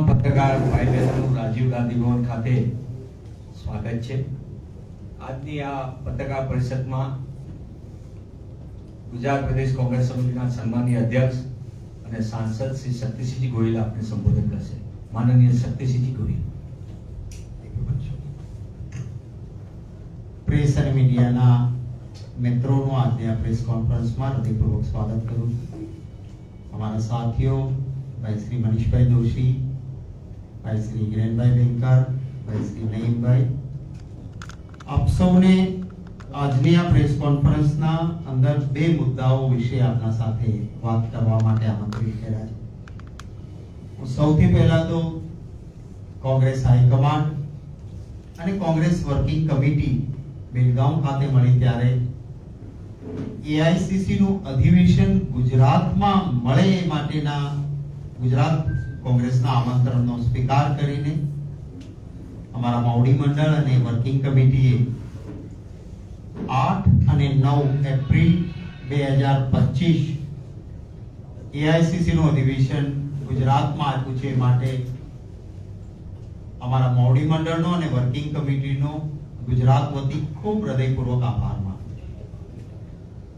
તમામ પત્રકાર ભાઈ બહેનોનું રાજીવ ગાંધી ભવન ખાતે સ્વાગત છે. આજની આ પત્રકાર પરિષદમાં ગુજરાત પ્રદેશ કોંગ્રેસ સમિતિના સન્માનીય અધ્યક્ષ અને સાંસદ શ્રી શક્તિસિંહજી ગોહિલ આપને સંબોધન કરશે. માનનીય શક્તિસિંહજી ગોહિલ. પ્રેસ અને મીડિયાના મિત્રોનું આજની આ પ્રેસ કોન્ફરન્સમાં હૃદયપૂર્વક સ્વાગત કરું છું. અમારા સાથીઓ, ભાઈ શ્રી મનીષભાઈ દોશી ભાઈ શ્રી હિરેનભાઈ બેંકર ભાઈ શ્રી નયનભાઈ આપ સૌને આજની આ પ્રેસ કોન્ફરન્સના અંદર બે મુદ્દાઓ વિશે આપના સાથે વાત કરવા માટે આમંત્રિત કર્યા છે. સૌથી પહેલા તો કોંગ્રેસ હાઈકમાન્ડ અને કોંગ્રેસ વર્કિંગ કમિટી બેલગામ ખાતે મળી ત્યારે એઆઈસીસી નું અધિવેશન ગુજરાતમાં મળે એ માટેના ગુજરાત કોંગ્રેસના આમંત્રણનો સ્વીકાર કરીને અમારા માવડી મંડળ અને વર્કિંગ કમિટીએ આઠ અને નવ એપ્રિલ બે હજાર પચીસ એઆઈસીસીનું અધિવેશન ગુજરાતમાં આપ્યું છે. માટે અમારા મોવડી મંડળનો અને વર્કિંગ કમિટીનો ગુજરાત વતી ખૂબ હૃદયપૂર્વક આભાર માનું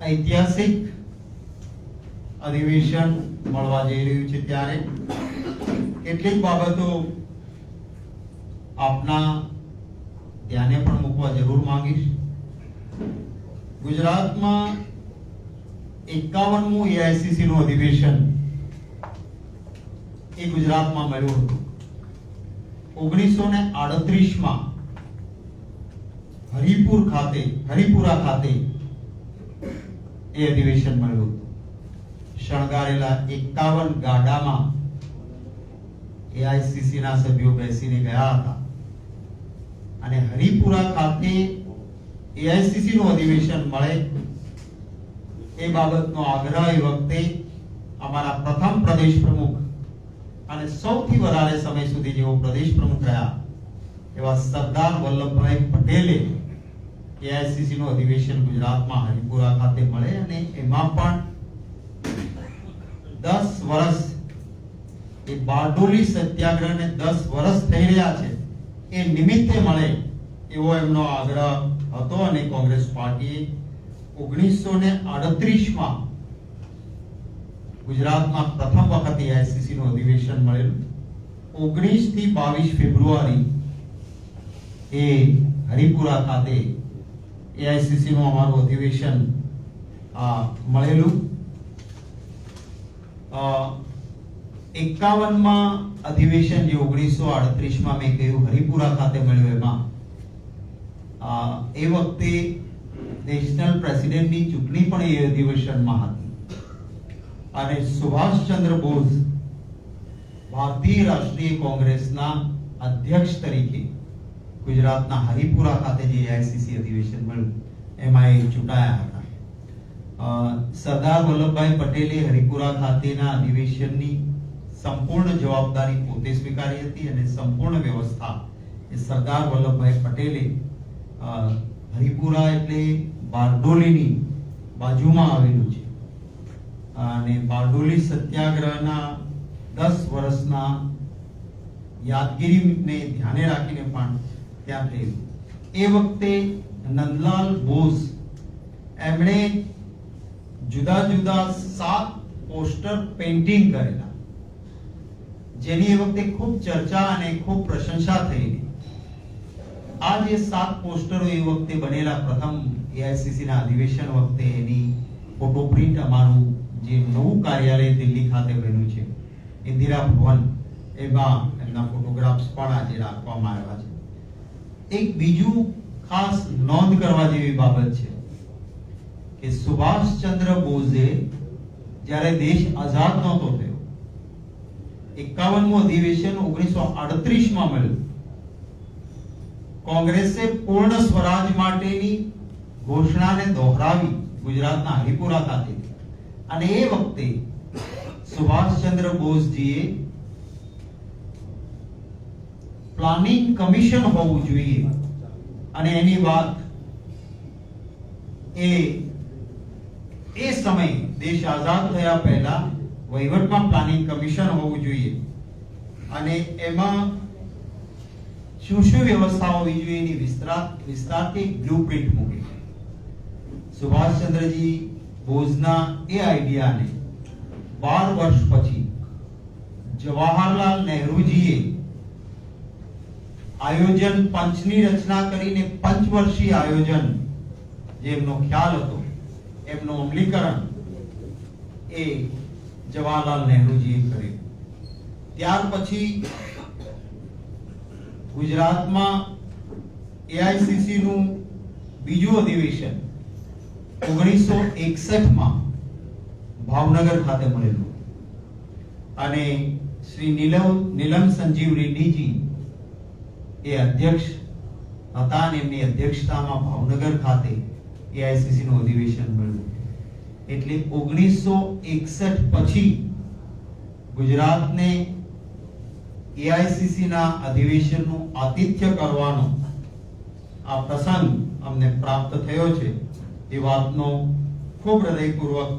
ઐતિહાસિક અધિવેશન મળવા જઈ રહ્યું છે ત્યારે કેટલીક બાબતો આપના ધ્યાને પણ મૂકવા જરૂર માંગીશ. ગુજરાતમાં એકાવનમું એઆઈસીસી નું અધિવેશન એ ગુજરાતમાં મળ્યું હતું. ઓગણીસો ને આડત્રીસમાં હરિપુર ખાતે, હરિપુરા ખાતે એ અધિવેશન મળ્યું હતું. શણગારેલા એકાવન ગાડામાં એઆઈસીસી ના સભ્યો બેસીને ગયા હતા. અને હરિપુરા ખાતે એઆઈસીસી નું અધિવેશન મળે એ બાબતનો આગ્રહ એ વખતે અમારા પ્રથમ પ્રદેશ પ્રમુખ અને સૌથી વધારે સમય સુધી જેઓ પ્રદેશ પ્રમુખ રહ્યા એવા સરદાર વલ્લભભાઈ પટેલે એઆઈસીસી નું અધિવેશન ગુજરાતમાં હરિપુરા ખાતે મળે અને એમાં પણ દસ વર્ષ એ બારડોલી સત્યાગ્રહને દસ વર્ષ થઈ રહ્યા છે. એ નિમિત્તે મળે એવો એમનો આગ્રહ હતો અને કોંગ્રેસ પાર્ટીએ ઓગણીસો ને આડત્રીસમાં ગુજરાતમાં પ્રથમ વખત એઆઈસીસી નું અધિવેશન મળેલું. ઓગણીસથી બાવીસ ફેબ્રુઆરી એ હરિપુરા ખાતે એઆઈસીસી નું અમારું અધિવેશન મળેલું. એકાવનમાં અધિવેશન જે ઓગણીસો આડત્રીસમાં મેં કહ્યું હરિપુરા ખાતે મળ્યું એમાં. એ વખતે નેશનલ પ્રેસિડેન્ટની ચૂંટણી પણ એ અધિવેશનમાં હતી. અને સુભાષચંદ્ર બોઝ ભારતીય રાષ્ટ્રીય કોંગ્રેસના અધ્યક્ષ તરીકે ગુજરાતના હરિપુરા ખાતે જે આઈસીસી અધિવેશન મળ્યું, એમાં એ ચૂંટાયા હતા. સરદાર વલ્લભભાઈ પટેલે હરિપુરા ખાતેના અધિવેશનની સંપૂર્ણ જવાબદારી પોતે સ્વીકારી હતી અને સંપૂર્ણ વ્યવસ્થા એ સરદાર વલ્લભભાઈ પટેલે હરિપુરા એટલે બારડોલીની બાજુમાં આવેલું છે. અને બારડોલી સત્યાગ્રહના દસ વર્ષના યાદગીરીને ધ્યાને રાખીને પણ ત્યાં થયેલું. એ વખતે નંદલાલ બોઝ એમણે જુદા જુદા સાત પોસ્ટર પેઇન્ટિંગ કરેલા. જેની એ વખતે ખૂબ ચર્ચા અને ખૂબ પ્રશંસા થયેલી. આ જે સાત પોસ્ટરો એ વખતે બનેલા પ્રથમ એઆઈસીસી ના અધિવેશન વખતે એની ફોટો પ્રિન્ટ અમારું જે નવું કાર્યાલય દિલ્હી ખાતે બન્યું છે, ઇન્દિરા ભવન, એમાં એમના ફોટોગ્રાફ્સ પણ આજે રાખવામાં આવ્યા છે. એક બીજું ખાસ નોંધ કરવા જેવી બાબત છે કે સુભાષચંદ્ર બોઝે જ્યારે દેશ આઝાદ નહોતો થયો એકાવનમું અધિવેશન ઓગણીસો આડત્રીસમાં મળ્યું કોંગ્રેસે પૂર્ણ સ્વરાજ માટેની ઘોષણાને દોહરાવી ગુજરાતના હરિપુરા ખાતે અને એ વખતે સુભાષચંદ્ર બોઝજીએ પ્લાનિંગ કમિશન હોવું જોઈએ અને એની વાત એ એ સમયે દેશ આઝાદ થયા પહેલા વહીવટમાં પ્લાનિંગ કમિશન હોવું જોઈએ. અને એમાં શું શું વ્યવસ્થા હોવી જોઈએ એની વિસ્તાર, વિસ્તારથી બ્લુપ્રિન્ટ મૂકી. સુભાષચંદ્રજી બોઝના એ આઈડિયાને બાર વર્ષ પછી જવાહરલાલ નહેરુજીએ આયોજન પંચની રચના કરીને પંચવર્ષીય આયોજન જે એમનો ખ્યાલ હતો, એમનું અમલીકરણ એ જવાહરલાલ નહેરુજીએ કર્યું. ત્યાર પછી ગુજરાતમાં એઆઈસીસીનું બીજું અધિવેશન ઓગણીસો એકસઠમાં ભાવનગર ખાતે મળેલું. અને શ્રી નીલમ નીલમ સંજીવ રેડ્ડીજી એ અધ્યક્ષ હતા અને એમની અધ્યક્ષતામાં ભાવનગર ખાતે એઆઈસીસીનું અધિવેશન મળ્યું. એટલે ઓગણીસો એકસઠ પછી ગુજરાતને એઆઈસીસી ના અધિવેશનનું આતિથ્ય કરવાનો આ પ્રસંગ અમને પ્રાપ્ત થયો છે. એ વાતનો ખૂબ હૃદયપૂર્વક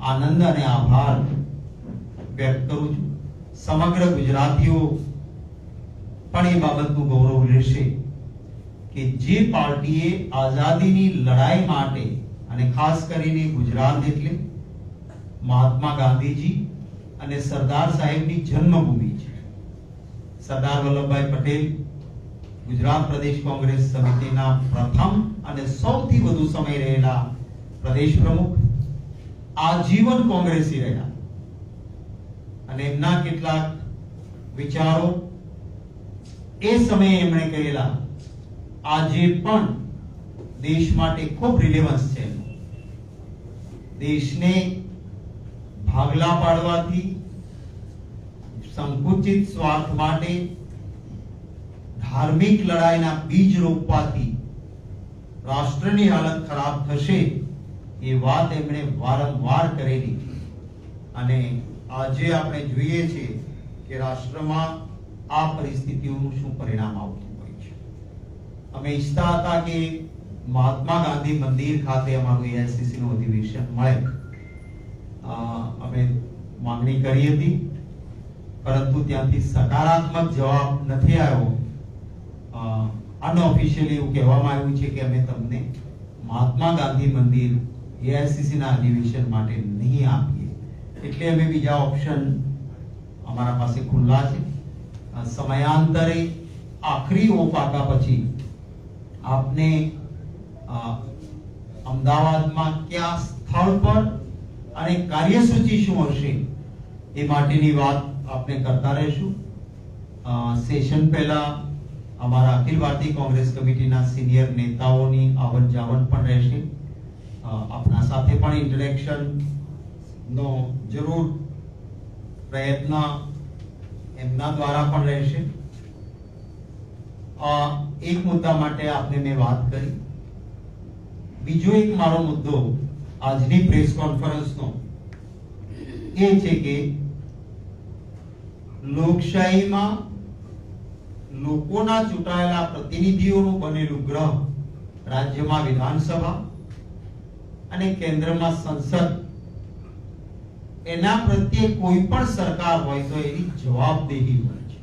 આનંદ અને આભાર વ્યક્ત કરું છું. સમગ્ર ગુજરાતીઓ પણ એ બાબતનું ગૌરવ લેશે કે જે પાર્ટીએ આઝાદીની લડાઈ માટે અને ખાસ કરીને ગુજરાત એટલે મહાત્મા ગાંધીજી અને સરદાર સાહેબની જન્મભૂમિ છે. સરદાર વલ્લભભાઈ પટેલ ગુજરાત પ્રદેશ કોંગ્રેસ સમિતિના પ્રથમ અને સૌથી વધુ સમય રહેલા પ્રદેશ પ્રમુખ, આજીવન કોંગ્રેસી રહ્યા. અને એમના કેટલાક વિચારો એ સમયે એમણે કહેલા આજે પણ દેશ માટે ખૂબ રિલેવન્સ છે એનું. દેશને ભાગલા પાડવાથી સંકુચિત સ્વાર્થ માટે ધાર્મિક લડાઈના બીજ રોપવાથી રાષ્ટ્રની હાલત ખરાબ થશે એ વાત એમણે વારંવાર કરેલી. અને આજે આપણે જોઈએ છીએ કે રાષ્ટ્રમાં આ પરિસ્થિતિઓનું શું પરિણામ આવતું હોય છે. અમે ઈચ્છતા હતા કે મહાત્મા ગાંધી મંદિર ખાતે અમારું એઆઈસીસી નું અધિવેશન મળે. અમે માંગણી કરી હતી, પરંતુ ત્યાંથી સકારાત્મક જવાબ નથી આવ્યો. અનઓફિશિયલી એવું કહેવામાં આવ્યું છે કે અમે તમને મહાત્મા ગાંધી મંદિર એઆઈસીસી ના અધિવેશન માટે નહીં આપીએ. એટલે અમે બીજા ઓપ્શન અમારા પાસે ખુલ્લા છે. સમયાંતરે આખરી ઓપાકા પછી આપને અમદાવાદમાં કયા સ્થળ પર અને કાર્યસૂચિ શું હશે એ માટેની વાત આપણે કરતા રહીશું. સેશન પહેલા અમારા અખિલ ભારતીય કોંગ્રેસ કમિટીના સિનિયર નેતાઓની આવન જાવન પણ રહેશે. આપના સાથે પણ ઇન્ટરેક્શન નો જરૂર પ્રયત્ન એમના દ્વારા પણ રહેશે. એક મુદ્દા માટે આપને મેં વાત કરી. બીજો એક મારો મુદ્દો આજની પ્રેસ કોન્ફરન્સનો એ છે કે લોકશાહીમાં લોકોના ચૂંટાયેલા પ્રતિનિધિઓનું બનેલું ગ્રહ રાજ્યમાં વિધાનસભા અને કેન્દ્રમાં સંસદ, એના પ્રત્યે કોઈ પણ સરકાર હોય તો એની જવાબદેહી હોય છે.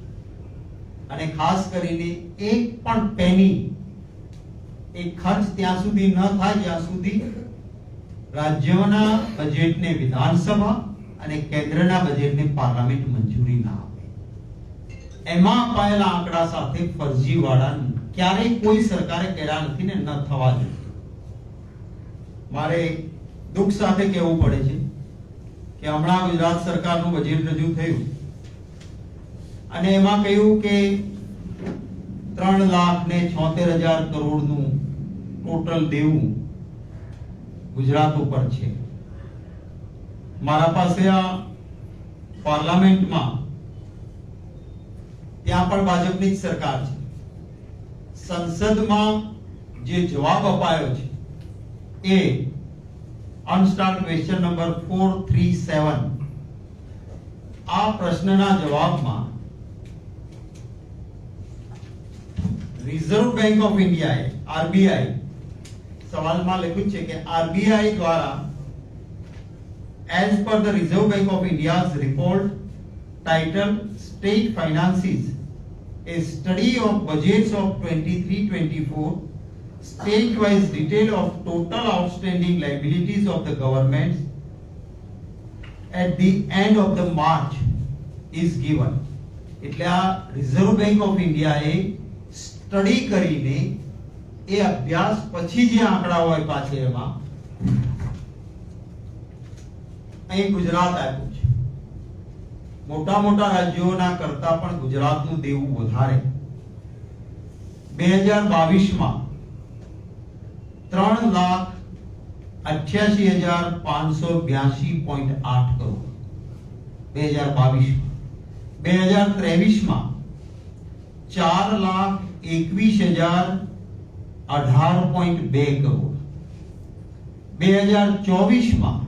અને ખાસ કરીને એક પણ પેની એ ખર્ચ ત્યાં સુધી ન થાય, જ્યાં સુધી રાજ્યોના બજેટને વિધાનસભા અને કેન્દ્રના બજેટને પાર્લામેન્ટ મંજૂરી ના આપે. એમાં અપાયેલા આંકડા સાથે ફરજીવાળા ક્યારેય કોઈ સરકારે કર્યા નથી ને ન થવા જોઈએ. મારે દુઃખ સાથે કહેવું પડે છે કે હમણાં ગુજરાત સરકારનું બજેટ રજૂ થયું અને એમાં કહ્યું કે ત્રણ લાખ ને છોતેર હજાર કરોડનું ટોટલ દેવું ગુજરાત ઉપર છે. મારા પાસે આ પાર્લામેન્ટમાં ત્યાં પણ ભાજપની જ સરકાર છે. સંસદમાં જે જવાબ અપાયો છે એ unstar question number four three seven. આ પ્રશ્નના જવાબમાં રિઝર્વ બેંક ઓફ ઇન્ડિયાએ આરબીઆઈ સવાલમાં લખ્યું છે કે આરબીઆઈ દ્વારા as per the reserve bank of India's report titled state finances, a study of budgets of 23-24, state-wise detail of total outstanding liabilities of the government at the end of the March is given. એટલે આ reserve bank of ઇન્ડિયાએ study કરીને એ અભ્યાસ પછી જે આંકડા હોય પાછળ એમાં અહીં ગુજરાત આપ્યું છે મોટા મોટા રાજ્યોના કરતા પણ ગુજરાતનું દેવું વધારે બે હજાર બાવીસમાં ત્રણ લાખ અઠ્યાસી હજાર પાંચસો બ્યાસી પોઈન્ટ આઠ કરોડ બે હજાર બાવીસમાં બે હજાર ત્રેવીસમાં ચાર લાખ એકવીસ હજાર અઢાર પોઈન્ટ બે કરોડ બે હજાર ચોવીસમાં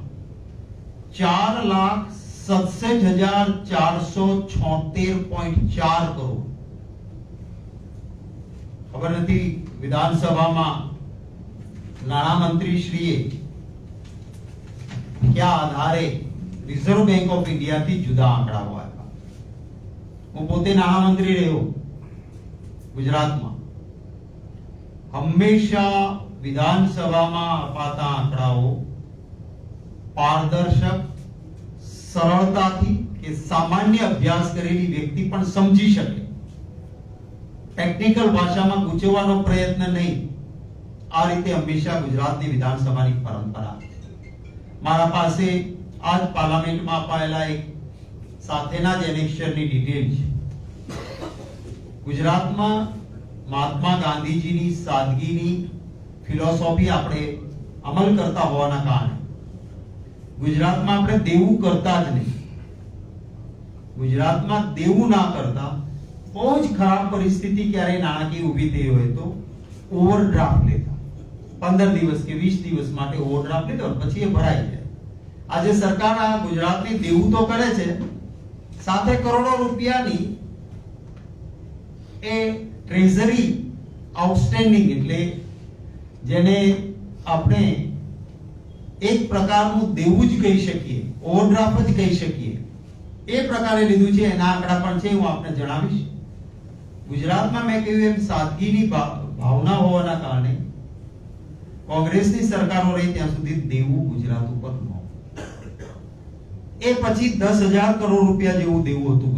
ચાર લાખ સડસઠ હજાર ચારસો છોતેર પોઈન્ટ ચાર કરોડ ખબર નથી વિધાનસભામાં નાણામંત્રી શ્રીએ કયા આધારે રિઝર્વ બેંક ઓફ ઇન્ડિયાથી જુદા આંકડાઓ આપ્યા હું પોતે નાણામંત્રી રહ્યો ગુજરાતમાં. હંમેશા વિધાનસભામાં અપાતા આંકડાઓ પારદર્શક, સરળતાથી કે સામાન્ય અભ્યાસ કરેલી વ્યક્તિ પણ સમજી શકે. ટેકનિકલ ભાષામાં ગૂંચવવાનો પ્રયત્ન નહીં. આ રીતે હંમેશા ગુજરાતની વિધાનસભાની પરંપરા મારા પાસે આજ પાર્લામેન્ટમાં અપાયેલા એક સાથેના જ એનેક્શનની ડિટેલ છે. ગુજરાતમાં મહાત્મા ગાંધીજીની સાદગીની ફિલોસોફી આપણે અમલ કરતા હોવાના કારણે. ગુજરાતમાં આપણે દેવું કરતા જ નહીં. ગુજરાતમાં દેવું ના કરતા બહુ જ ખરાબ પરિસ્થિતિ ક્યારે નાણાકીય ઊભી થઈ હોય તો ઓવરડ્રાફ્ટ લેતા. પંદર દિવસ કે વીસ દિવસ માટે ઓવરડ્રાફ્ટ લેતો પછી એ ભરાઈ જાય. આજે સરકાર આ ગુજરાતની દેવું તો કરે છે. સાથે કરોડો રૂપિયાની એ ટ્રેઝરી આઉટસ્ટેન્ડિંગ એટલે જેને આપણે એક પ્રકારનું દેવું જ કહી શકીએ ઓવરડ્રાફ્ટ જ કહી શકીએ. એ પ્રકારે લીધું છે, એના આંકડા પણ છે, હું આપને જણાવીશ. ગુજરાતમાં મેં કહ્યું એમ, સાદગીની ભાવના હોવાના કારણે કોંગ્રેસની સરકારો રહી ત્યાં સુધી દેવું ગુજરાત ઉપર ન એ પછી દસ હજાર કરોડ રૂપિયા જેવું દેવું હતું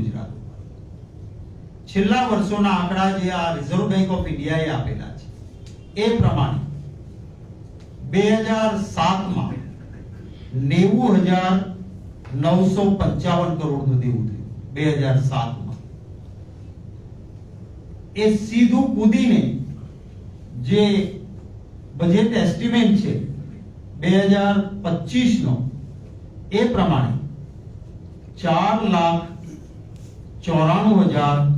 છેલ્લા વર્ષોના આંકડા જે આ રિઝર્વ બેંક ઓફ ઇન્ડિયાએ આપેલા છે એ પ્રમાણે બે હજાર સાતમાં નેવું હજાર નવસો પંચાવન કરોડનું દેવું થયું બે હજાર સાતમાં એ સીધું કૂદીને જે બજેટ એસ્ટિમેટ છે બે હજાર પચીસ નો એ પ્રમાણે ચાર લાખ ચોરાણું હજાર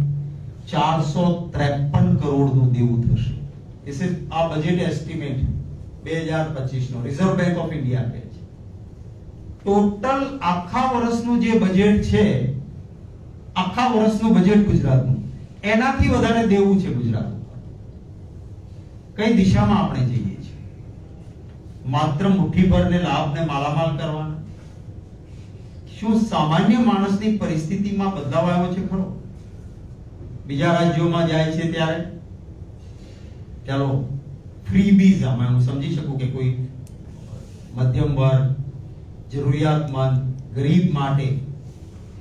ચારસો ત્રેપન કરોડનું દેવું થશે. This is આ બજેટ એસ્ટિમેટ બે હજાર પચીસ નો રિઝર્વ બેંક ઓફ ઇન્ડિયા કહે છે. ટોટલ આખા વર્ષનું જે બજેટ છે, આખા વર્ષનું બજેટ ગુજરાતનું, એનાથી વધારે દેવું છે ગુજરાત કઈ દિશામાં આપણે જઈએ છીએ? માત્ર મુઠ્ઠીભરને લાભને માલામાલ કરવાના? શું સામાન્ય માણસની પરિસ્થિતિમાં બદલાવ આવ્યો છે ખરો? બીજા રાજ્યોમાં જાય છે ત્યારે? ચાલો ફ્રી વિઝામાં હું સમજી શકું કે કોઈ મધ્યમ વર્ગ, જરૂરિયાતમંદ, ગરીબ માટે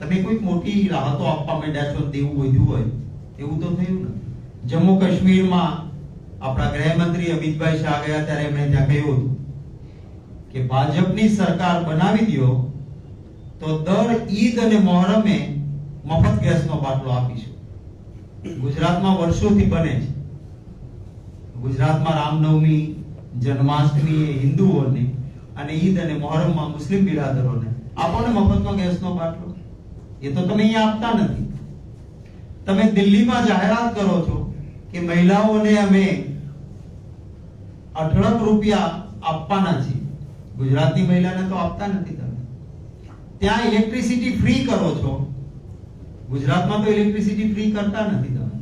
તમે કોઈ મોટી રાહતો આપવા માંડ્યા છો તેવું વધ્યું હોય, એવું તો થયું ને જમ્મુ કાશ્મીરમાં આપણા ગૃહમંત્રી અમિતભાઈ શાહ ગયા ત્યારે એમણે ત્યાં કહ્યું હતું કે ભાજપની સરકાર બનાવી દો તો દર ઈદ અને મોહરમે મફત ગેસનો બાટલો આપીશું ગુજરાતમાં વર્ષોથી બને છે. ગુજરાતમાં રામનવમી, જન્માષ્ટમી એ હિન્દુઓને અને ઈદ અને મોહરમમાં મુસ્લિમ બિરાદરોને. આપો ને મફતમાં ગેસનો બાટલો? એ તો તમે અહીંયા આપતા નથી. તમે દિલ્હીમાં જાહેરાત કરો છો કે મહિલાઓને અમે અઢળક રૂપિયા આપવાના છીએ. ગુજરાતની મહિલાને તો આપતા નથી તમે. ત્યાં ઇલેક્ટ્રિસિટી ફ્રી કરો છો. ગુજરાતમાં તો ઇલેક્ટ્રિસિટી ફ્રી કરતા નથી તમે.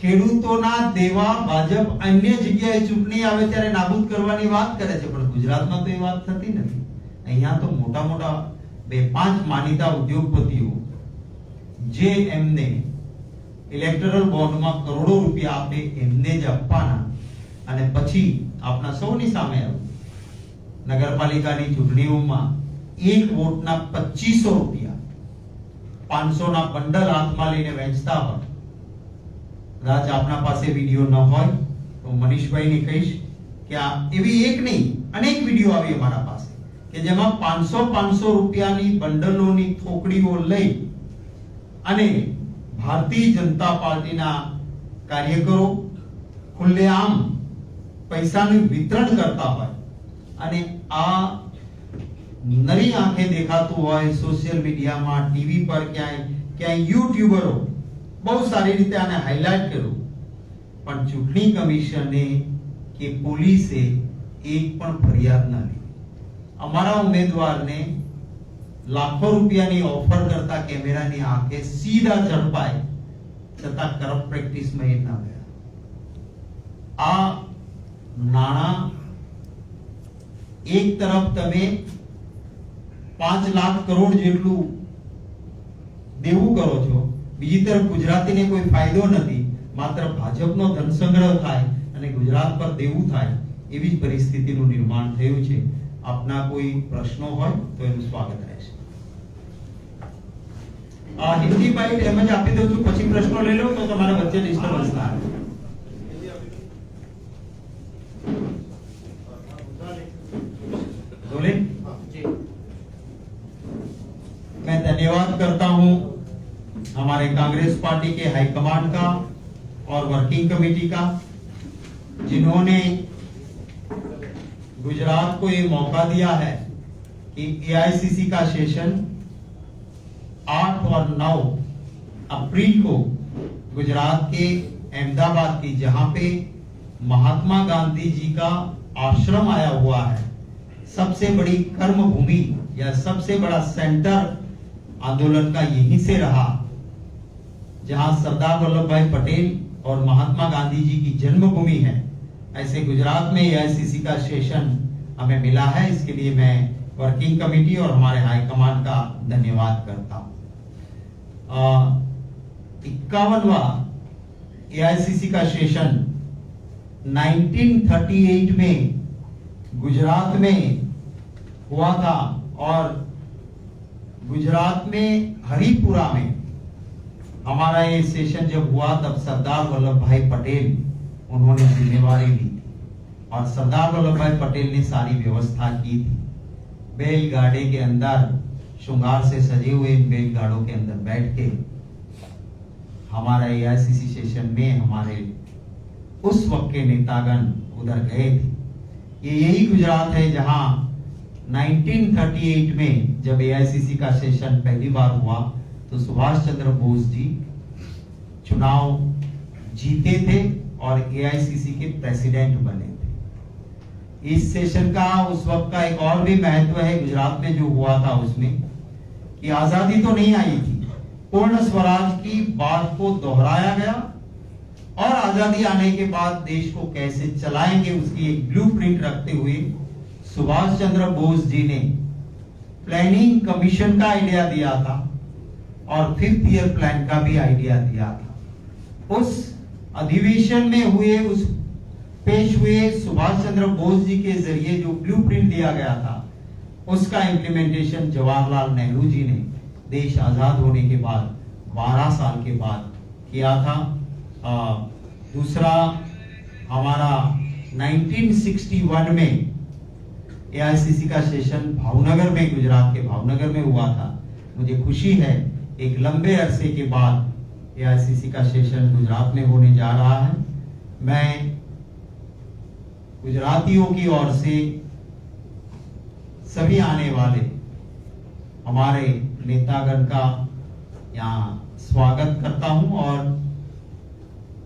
ખેડૂતોના દેવા ભાજપ અન્ય જગ્યાએ ચૂંટણી આવે ત્યારે નાબૂદ કરવાની વાત કરે છે, પણ ગુજરાતમાં તો એ વાત થતી નથી. અહીંયા તો મોટા મોટા બે પાંચ માનીતા ઉદ્યોગપતિઓ જે એમને ઇલેક્ટરલ બોન્ડમાં કરોડો રૂપિયા આપે એમને જ આપવાના અને પછી આપણા સૌની સામે નગરપાલિકાની ચૂંટણીઓમાં એક વોટના પચીસો રૂપિયા. પાંચસો ના બંડલ હાથમાં લઈને વેચતા હોય. કદાચ આપના પાસે વીડિયો ન હોય, તો મનીષભાઈને કહીશ કે આ એવી એક નહીં, અનેક વીડિયો આવી અમારા પાસે, કે જેમાં પાંચસો પાંચસો રૂપિયાની બંડલોની થોકડીઓ લઈ અને ભારતીય જનતા પાર્ટીના કાર્યકરો ખુલ્લેઆમ પૈસાનું વિતરણ કરતા હોય. અને આ નરી આંખે દેખાતું હોય સોશિયલ મીડિયામાં ટીવી પર ક્યાંય ક્યાંય યુટ્યુબરો બહુ સારી રીતે આને હાઇલાઇટ કર્યું. પણ ચૂંટણી કમિશને કે પોલીસે એક પણ ફરિયાદ ના લીધી. અમારા ઉમેદવારને લાખો રૂપિયાની ઓફર કરતા કેમેરાની આંખે સીધા ઝડપાય છતાં કરપ્ટ પ્રેક્ટિસમાં એ ના ગયા. આ નાણાં એક તરફ તમે પાંચ લાખ કરોડ જેટલું દેવું કરો છો. બીજી તરફ ગુજરાતીને કોઈ ફાયદો નથી. માત્ર ભાજપનો ધન સંગ્રહ થાય અને ગુજરાત પર દેવું થાય એવી જ પરિસ્થિતિનું નિર્માણ થયું છે. આપના કોઈ પ્રશ્નો હોય તો એનું સ્વાગત રહેશે હિન્દી બાઈટ એમ જ આપી દઉં છું. પછી પ્રશ્નો લઈ લો તો તમારા વચ્ચે ડિસ્ટર્બન્સ ના આવે पार्टी के हाईकमांड का और वर्किंग कमेटी का, जिन्होंने गुजरात को ये मौका दिया है कि एआईसीसी का सेशन 8 और 9 अप्रैल को गुजरात के अहमदाबाद की, जहाँ पे महात्मा गांधी जी का आश्रम आया हुआ है। सबसे बड़ी कर्म भूमि या सबसे बड़ा सेंटर आंदोलन का यहीं से रहा। जहाँ सरदार वल्लभ भाई पटेल और महात्मा गांधी जी की जन्मभूमि है, ऐसे गुजरात में एआईसीसी का सेशन हमें मिला है। इसके लिए मैं वर्किंग कमेटी और हमारे हाईकमान का धन्यवाद करता हूँ। इक्यावनवा ए एआईसीसी का सेशन 1938 में गुजरात में हुआ था और गुजरात में हरिपुरा में हमारा ये सेशन जब हुआ, तब सरदार वल्लभ भाई पटेल उन्होंने जिम्मेवारी ली थी। और सरदार वल्लभ भाई पटेल ने सारी व्यवस्था की थी। बैलगाड़े के अंदर श्रृंगार से सजे हुए बैलगाड़ों के अंदर बैठ के, हमारा एआईसीसी सेशन में हमारे उस वक्त के नेतागण उधर गए थे। ये यही गुजरात है जहाँ 1938 में जब एआईसीसी का सेशन पहली बार हुआ तो सुभाष चंद्र बोस जी चुनाव जीते थे और एआईसीसी के प्रेसिडेंट बने थे। इस सेशन का, उस वक्त का एक और भी महत्व है, गुजरात में जो हुआ था उसमें, कि आज़ादी तो नहीं आई थी। पूर्ण स्वराज की बात को दोहराया गया और आज़ादी आने के बाद देश को कैसे चलाएँगे उसकी एक ब्लूप्रिंट रखते हुए सुभाष चंद्र बोस जी ने प्लानिंग कमीशन का आइडिया दिया था। और फिफ्थ ईयर प्लान का भी आइडिया दिया था। उस अधिवेशन में हुए उस पेश हुए सुभाष चंद्र बोस जी के ज़रिए जो ब्लूप्रिंट दिया गया था उसका इम्प्लीमेंटेशन जवाहरलाल नेहरू जी ने देश आज़ाद होने के बाद 12 साल के बाद किया था। आ, दूसरा हमारा 1961 में एआईसीसी का सेशन भावनगर में गुजरात के भावनगर में हुआ था। मुझे खुशी है एक लंबे अरसे के बाद एआईसीसी का सेशन गुजरात में होने जा रहा है। मैं गुजरातियों की ओर से सभी आने वाले हमारे नेतागण का यहाँ स्वागत करता हूँ और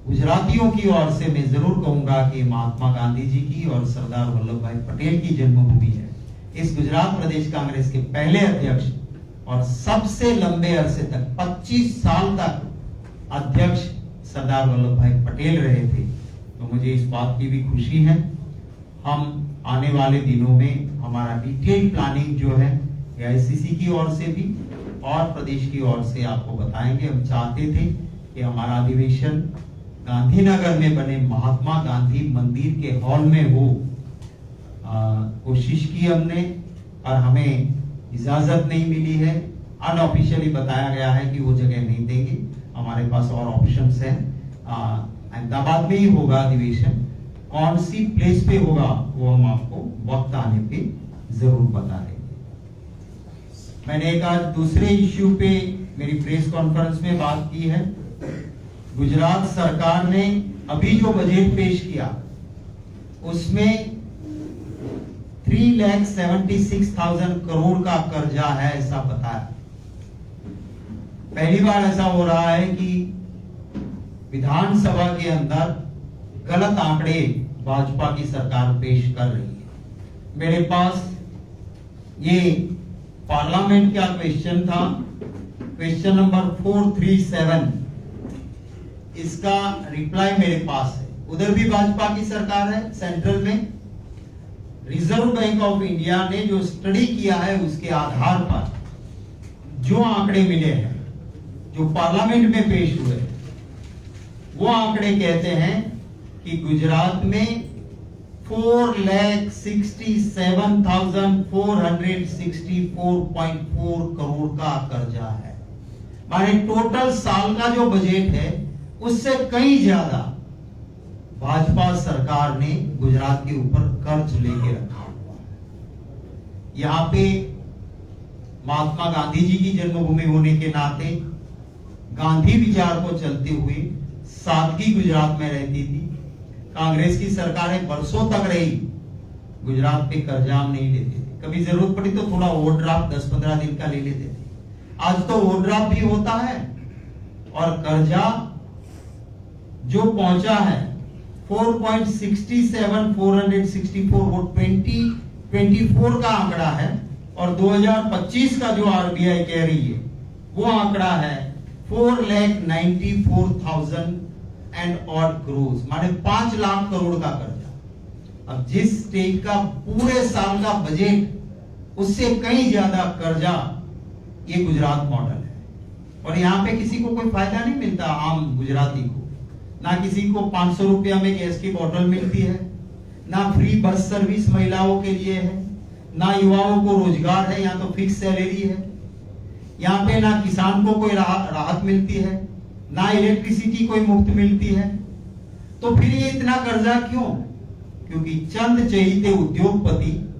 गुजरातियों की ओर से मैं ज़रूर कहूँगा कि महात्मा गांधी जी की और सरदार वल्लभ भाई पटेल की जन्मभूमि है। इस गुजरात प्रदेश कांग्रेस के पहले अध्यक्ष और सबसे लंबे अरसे तक 25 साल तक अध्यक्ष सरदार वल्लभ भाई पटेल रहे थे। तो मुझे इस बात की भी खुशी है। हम आने वाले दिनों में हमारा डिटेल प्लानिंग जो है एआईसीसी की ओर से भी और प्रदेश की ओर से आपको बताएँगे। हम चाहते थे कि हमारा अधिवेशन गांधीनगर में बने, महात्मा गांधी मंदिर के हॉल में हो। कोशिश की हमने और हमें इजाज़त नहीं मिली है। अनऑफिशियली बताया गया है कि वो जगह नहीं देंगे। हमारे पास और ऑप्शंस हैं। अहमदाबाद में ही होगा अधिवेशन। कौन सी प्लेस पे होगा, वो हम आपको वक्त आने पे ज़रूर बता देंगे। मैंने एक आज दूसरे इश्यू पे मेरी प्रेस कॉन्फ्रेंस में बात की है। गुजरात सरकार ने अभी जो बजट पेश किया, उसमें three lakh seventy six thousand crore का कर्जा है, ऐसा बताया पहली बार ऐसा हो रहा है कि विधानसभा के अंदर गलत आंकड़े भाजपा की सरकार पेश कर रही है। मेरे पास ये पार्लियामेंट का क्वेश्चन था। Question number four three seven इसका रिप्लाई मेरे पास है। उधर भी भाजपा की सरकार है सेंट्रल में। रिज़र्व बैंक ऑफ़ इंडिया ने जो स्टडी किया है उसके आधार पर जो आंकड़े मिले हैं, जो पार्लियामेंट में पेश हुए, वो आंकड़े कहते हैं कि गुजरात में four lakh sixty seven thousand four hundred sixty four point four crore का कर्जा है। माने टोटल साल का जो बजट है, उससे कहीं ज़्यादा भाजपा सरकार ने गुजरात के ऊपर कर्ज लेके रखा। हुआ है यहाँ पे महात्मा गांधी जी की जन्मभूमि होने के नाते गांधी विचार को चलते हुए सादगी गुजरात में रहती थी। कांग्रेस की सरकारें बरसों तक रही, गुजरात पे कर्जा नहीं लेते थे। कभी ज़रूरत पड़ी तो थोड़ा ओवरड्राफ्ट दस पंद्रह दिन का ले लेते थे। आज तो ओवरड्राफ्ट भी होता है और कर्जा जो पहुँचा है 4.67 464 वो 20 24 का आंकड़ा है और 2025 का जो आरबीआई कह रही है, वो आंकड़ा है four lakh ninety four thousand and odd crores माने पाँच लाख करोड़ का कर्जा। अब जिस स्टेट का पूरे साल का बजट उससे कहीं ज़्यादा कर्जा, ये गुजरात मॉडल है। और यहाँ पे किसी को कोई फ़ायदा नहीं मिलता आम गुजराती को। ना किसी को पाँच सौ रुपया में गैस की बोतल मिलती है, ना फ्री बस सर्विस महिलाओं के लिए है, ना युवाओं को रोज़गार है यहाँ तो फिक्स सैलरी है। यहाँ पे ना किसान को कोई राह- राहत मिलती है, ना इलेक्ट्रिसिटी कोई मुफ़्त मिलती है। तो फिर ये इतना कर्जा क्यों? क्योंकि चंद चहीते उद्योगपति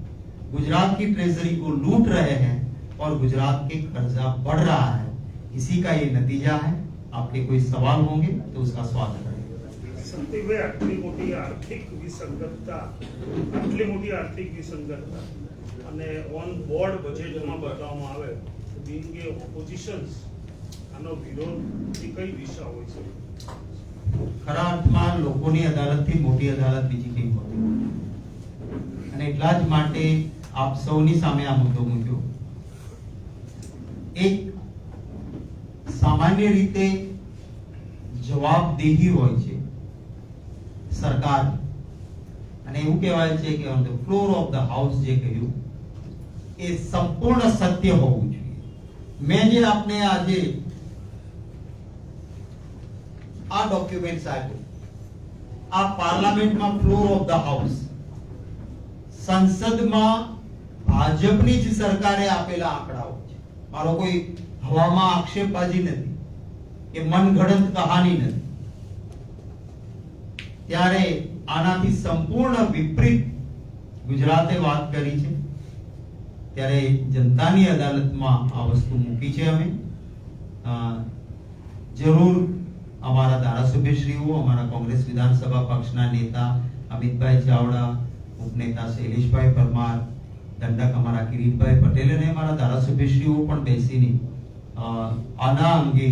गुजरात की ट्रेजरी को लूट रहे हैं और गुजरात के कर्जा बढ़ रहा है। इसी का ये नतीजा है। आपके कोई सवाल होंगे तो उसका स्वागत। है સંદીપભાઈ આટલી મોટી આર્થિક વિસંગતતા, આટલી મોટી આર્થિક વિસંગતતા અને ઓન બોર્ડ બજેટમાં બતાવવામાં આવે બિંગ ઓપોઝિશન્સ આનો વિરોધની કઈ દિશા હોય છે? ખરા અર્થમાં લોકોની અદાલતથી મોટી અદાલત બીજી કઈ હોતી અને એટલા જ માટે આપ સૌની સામે આ મુદ્દો મૂક્યો. એક સામાન્ય રીતે જવાબદેહી હોય છે. સરકાર. અને એવું કહેવાય છે કે on the floor of the house જે કહ્યું, એ સંપૂર્ણ સત્ય હોવું જોઈએ. મેં જે આપને આજે આ ડોક્યુમેન્ટ્સ આપ્યું આ પાર્લામેન્ટમાં ફ્લોર ઓફ ધ હાઉસ સંસદમાં ભાજપની જ સરકારે આપેલા આંકડાઓ છે. મારો કોઈ હવામાં આક્ષેપબાજી નથી, કે મનગઢંત કહાની નથી. ત્યારે આનાથી સંપૂર્ણ વિપરીત ગુજરાતે વાત કરી છે. ત્યારે જનતાની અદાલતમાં આ વસ્તુ મૂકી છે અમે. જરૂર અમારા ધારાસભ્યશ્રીઓ, અમારા કોંગ્રેસ વિધાનસભા પક્ષના નેતા અમિતભાઈ ચાવડા, ઉપનેતા શૈલેષભાઈ પરમાર, દંડક અમારા કિરીટભાઈ પટેલ અને અમારા ધારાસભ્યશ્રીઓ પણ બેસીને આના અંગે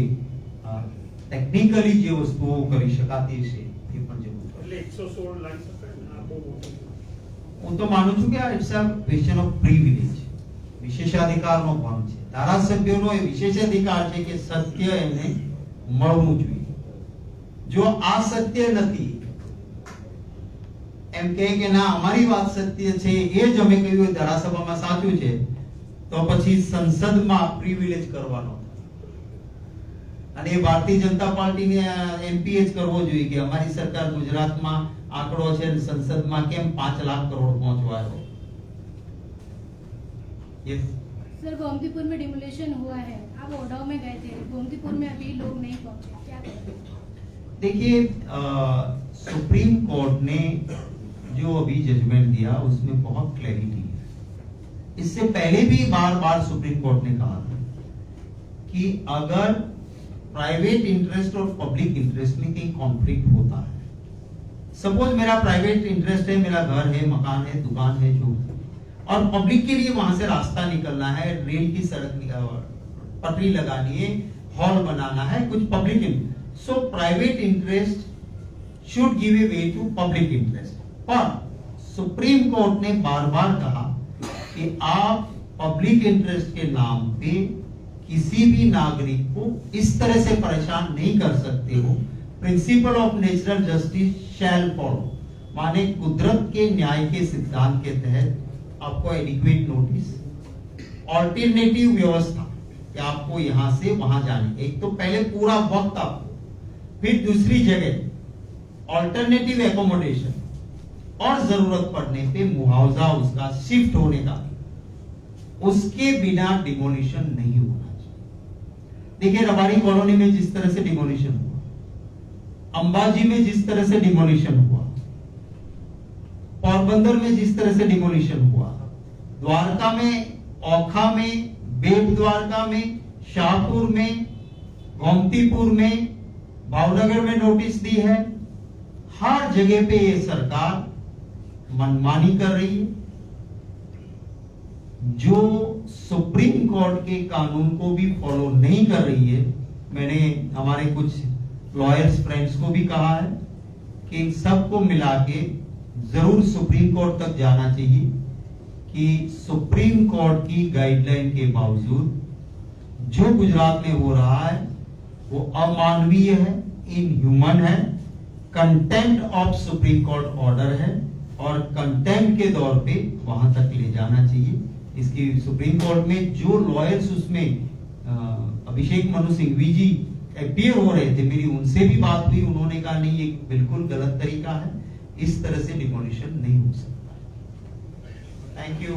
ટેકનિકલી જે વસ્તુઓ કરી શકાતી છે એ પણ જરૂર કરશે. હું તો માનું છું કે આ ઇટ્સ અ પ્રિવિલેજ વિશેષાધિકારનો ભંગ છે ધારાસભ્યોનો એ વિશેષાધિકાર છે કે સત્ય એને મળવું જોઈએ જો આ સત્ય નથી એમ કહે કે ના અમારી વાત સત્ય છે એ જ અમે કહ્યું ધારાસભામાં સાચું છે તો પછી સંસદમાં પ્રિવિલેજ કરવાનો અને એ ભારતીય જનતા પાર્ટીને એમપીએ જ કરવો જોઈએ કે અમારી સરકાર ગુજરાતમાં આંકડો છે અને સંસદમાં કેમ પાંચ લાખ કરોડ પહોંચવાયો યસ सर गोमतीपुर में डिमोलेशन हुआ है आप ओडाओ में गए थे गोमतीपुर में अभी लोग नहीं पहुंचे क्या करें देखिए अ, सुप्रीम कोर्ट ने जो अभी जजमेंट दिया उसमें बहुत क्लैरिटी है इससे पहले भी बार बार सुप्रीम कोर्ट ने कहा था कि अगर प्राइवेट इंटरेस्ट और पब्लिक इंटरेस्ट में कहीं कॉन्फ्लिक्ट होता है। सपोज़ मेरा प्राइवेट इंटरेस्ट है, मेरा घर है, मकान है, दुकान है, जो और पब्लिक के लिए वहाँ से रास्ता निकलना है, रेल की सड़क पटरी लगानी है, हॉल बनाना है, कुछ public so private interest should give a way to public interest पर सुप्रीम कोर्ट ने बार बार कहा कि आप पब्लिक इंटरेस्ट के नाम पे किसी भी नागरिक को इस तरह से परेशान नहीं कर सकते हो। Principle of natural justice shall follow माने कुदरत के न्याय के सिद्धांत के तहत आपको एडिक्वेट नोटिस ऑल्टरनेटिव व्यवस्था कि आपको यहाँ से वहाँ जाने एक तो पहले पूरा वक्त आपको, फिर दूसरी जगह ऑल्टरनेटिव एकोमोडेशन और ज़रूरत पड़ने पे मुआवजा उसका शिफ्ट होने का। उसके बिना डिमोलिशन नहीं चाहिए देखिए, रबारी कॉलोनी में जिस तरह से डिमोलिशन हुआ, अंबाजी में जिस तरह से डिमोलिशन हुआ, पोरबंदर में जिस तरह से डिमोलिशन हुआ, द्वारका में ओखा में, बेट द्वारका में, शाहपुर में, गोमतीपुर में, भावनगर में नोटिस दी है, हर जगह पे ये सरकार मनमानी कर रही है। जो सुप्रीम कोर्ट के कानून को भी फॉलो नहीं कर रही है, मैंने हमारे कुछ लॉयर्स फ्रेंड्स को भी कहा है कि इन सबको मिला के ज़रूर सुप्रीम कोर्ट तक जाना चाहिए कि सुप्रीम कोर्ट की गाइडलाइन के बावजूद जो गुजरात में हो रहा है, वो अमानवीय है इनह्यूमन है content of supreme court order है और कंटेंट के दौर पे वहाँ तक ले जाना चाहिए। इसकी सुप्रीम कोर्ट में जो लॉयर्स उसमें अभिषेक मनु सिंघवी जी अपियर हो रहे थे, मेरी उनसे भी बात हुई, उन्होंने कहा, नहीं, ये बिल्कुल गलत तरीका है, इस तरह से डिमोलिशन नहीं हो सकता। Thank you